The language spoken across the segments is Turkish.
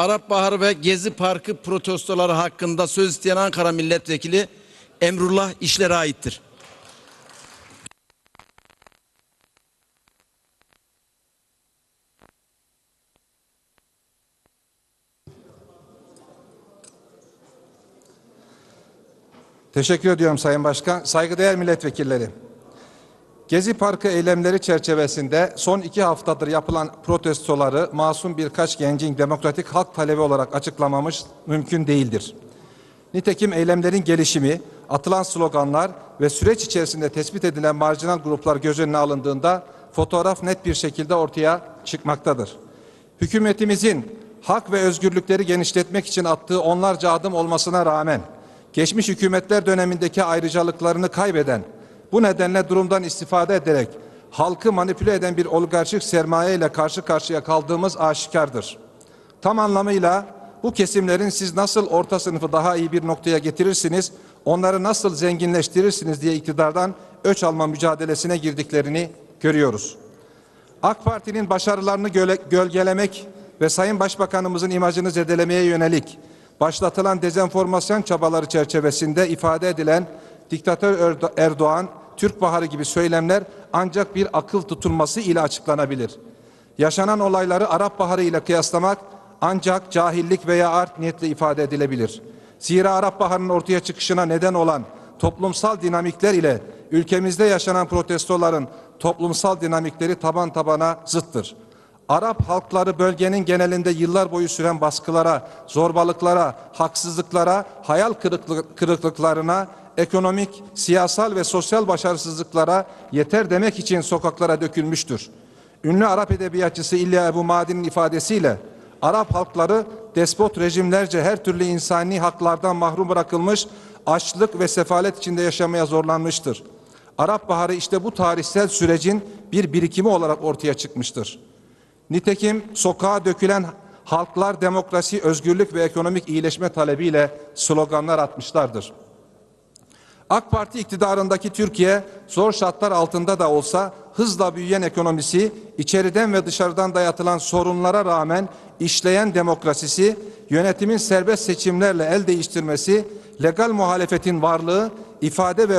Arap Baharı ve Gezi Parkı protestoları hakkında söz isteyen Ankara Milletvekili Emrullah İşler'e aittir. Teşekkür ediyorum Sayın Başkan. Saygıdeğer milletvekilleri. Gezi Parkı eylemleri çerçevesinde son iki haftadır yapılan protestoları masum birkaç gencin demokratik halk talebi olarak açıklamamış mümkün değildir. Nitekim eylemlerin gelişimi, atılan sloganlar ve süreç içerisinde tespit edilen marjinal gruplar göz önüne alındığında fotoğraf net bir şekilde ortaya çıkmaktadır. Hükümetimizin hak ve özgürlükleri genişletmek için attığı onlarca adım olmasına rağmen geçmiş hükümetler dönemindeki ayrıcalıklarını kaybeden, bu nedenle durumdan istifade ederek halkı manipüle eden bir oligarşik sermaye ile karşı karşıya kaldığımız aşikardır. Tam anlamıyla bu kesimlerin siz nasıl orta sınıfı daha iyi bir noktaya getirirsiniz, onları nasıl zenginleştirirsiniz diye iktidardan öç alma mücadelesine girdiklerini görüyoruz. AK Parti'nin başarılarını göle- gölgelemek ve Sayın Başbakanımızın imajını zedelemeye yönelik başlatılan dezenformasyon çabaları çerçevesinde ifade edilen diktatör Erdo- Erdoğan, Türk Baharı gibi söylemler ancak bir akıl tutulması ile açıklanabilir. Yaşanan olayları Arap Baharı ile kıyaslamak ancak cahillik veya art niyetle ifade edilebilir. Zira Arap Baharı'nın ortaya çıkışına neden olan toplumsal dinamikler ile ülkemizde yaşanan protestoların toplumsal dinamikleri taban tabana zıttır. Arap halkları bölgenin genelinde yıllar boyu süren baskılara, zorbalıklara, haksızlıklara, hayal kırıklık- kırıklıklarına, ekonomik, siyasal ve sosyal başarısızlıklara yeter demek için sokaklara dökülmüştür. Ünlü Arap edebiyatçısı İlya Ebu Madi'nin ifadesiyle Arap halkları despot rejimlerce her türlü insani haklardan mahrum bırakılmış, açlık ve sefalet içinde yaşamaya zorlanmıştır. Arap Baharı işte bu tarihsel sürecin bir birikimi olarak ortaya çıkmıştır. Nitekim sokağa dökülen halklar demokrasi, özgürlük ve ekonomik iyileşme talebiyle sloganlar atmışlardır. AK Parti iktidarındaki Türkiye zor şartlar altında da olsa hızla büyüyen ekonomisi, içeriden ve dışarıdan dayatılan sorunlara rağmen işleyen demokrasisi, yönetimin serbest seçimlerle el değiştirmesi, legal muhalefetin varlığı, ifade ve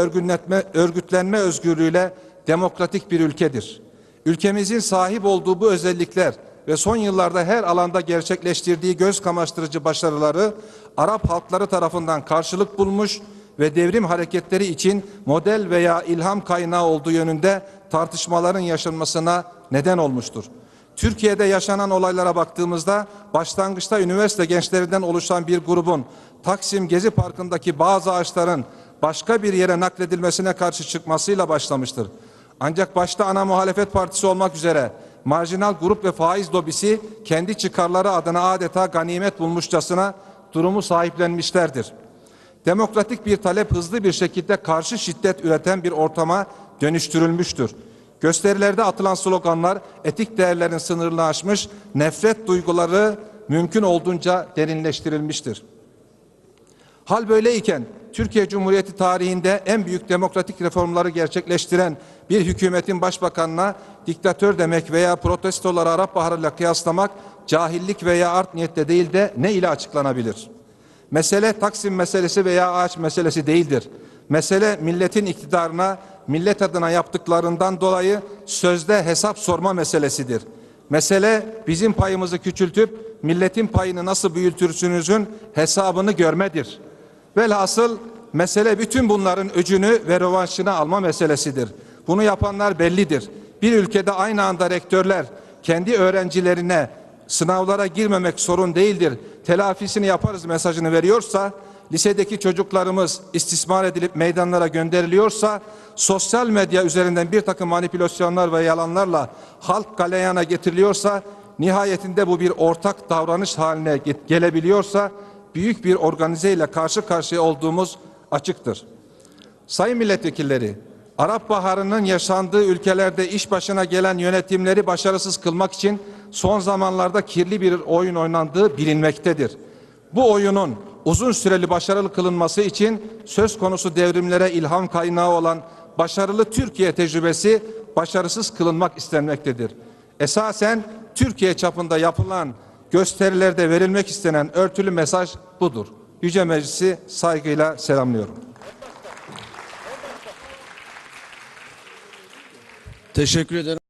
örgütlenme, özgürlüğüyle demokratik bir ülkedir. Ülkemizin sahip olduğu bu özellikler ve son yıllarda her alanda gerçekleştirdiği göz kamaştırıcı başarıları Arap halkları tarafından karşılık bulmuş ve devrim hareketleri için model veya ilham kaynağı olduğu yönünde tartışmaların yaşanmasına neden olmuştur. Türkiye'de yaşanan olaylara baktığımızda başlangıçta üniversite gençlerinden oluşan bir grubun Taksim Gezi Parkı'ndaki bazı ağaçların başka bir yere nakledilmesine karşı çıkmasıyla başlamıştır. Ancak başta ana muhalefet partisi olmak üzere marjinal grup ve faiz lobisi kendi çıkarları adına adeta ganimet bulmuşçasına durumu sahiplenmişlerdir. Demokratik bir talep hızlı bir şekilde karşı şiddet üreten bir ortama dönüştürülmüştür. Gösterilerde atılan sloganlar etik değerlerin sınırını aşmış, nefret duyguları mümkün olduğunca derinleştirilmiştir. Hal böyleyken Türkiye Cumhuriyeti tarihinde en büyük demokratik reformları gerçekleştiren bir hükümetin başbakanına diktatör demek veya protestoları Arap Baharı'yla kıyaslamak cahillik veya art niyetle değil de ne ile açıklanabilir? Mesele Taksim meselesi veya ağaç meselesi değildir. Mesele milletin iktidarına, millet adına yaptıklarından dolayı sözde hesap sorma meselesidir. Mesele bizim payımızı küçültüp milletin payını nasıl büyütürsünüzün hesabını görmedir. Velhasıl mesele bütün bunların öcünü ve rövanşını alma meselesidir. Bunu yapanlar bellidir. Bir ülkede aynı anda rektörler kendi öğrencilerine sınavlara girmemek sorun değildir. Telafisini yaparız mesajını veriyorsa, lisedeki çocuklarımız istismar edilip meydanlara gönderiliyorsa, sosyal medya üzerinden bir takım manipülasyonlar ve yalanlarla halk galeyana getiriliyorsa, nihayetinde bu bir ortak davranış haline ge- gelebiliyorsa, büyük bir organize ile karşı karşıya olduğumuz açıktır. Sayın milletvekilleri, Arap Baharı'nın yaşandığı ülkelerde iş başına gelen yönetimleri başarısız kılmak için son zamanlarda kirli bir oyun oynandığı bilinmektedir. Bu oyunun uzun süreli başarılı kılınması için söz konusu devrimlere ilham kaynağı olan başarılı Türkiye tecrübesi başarısız kılınmak istenmektedir. Esasen Türkiye çapında yapılan gösterilerde verilmek istenen örtülü mesaj budur. Yüce Meclisi saygıyla selamlıyorum. Teşekkür ederim.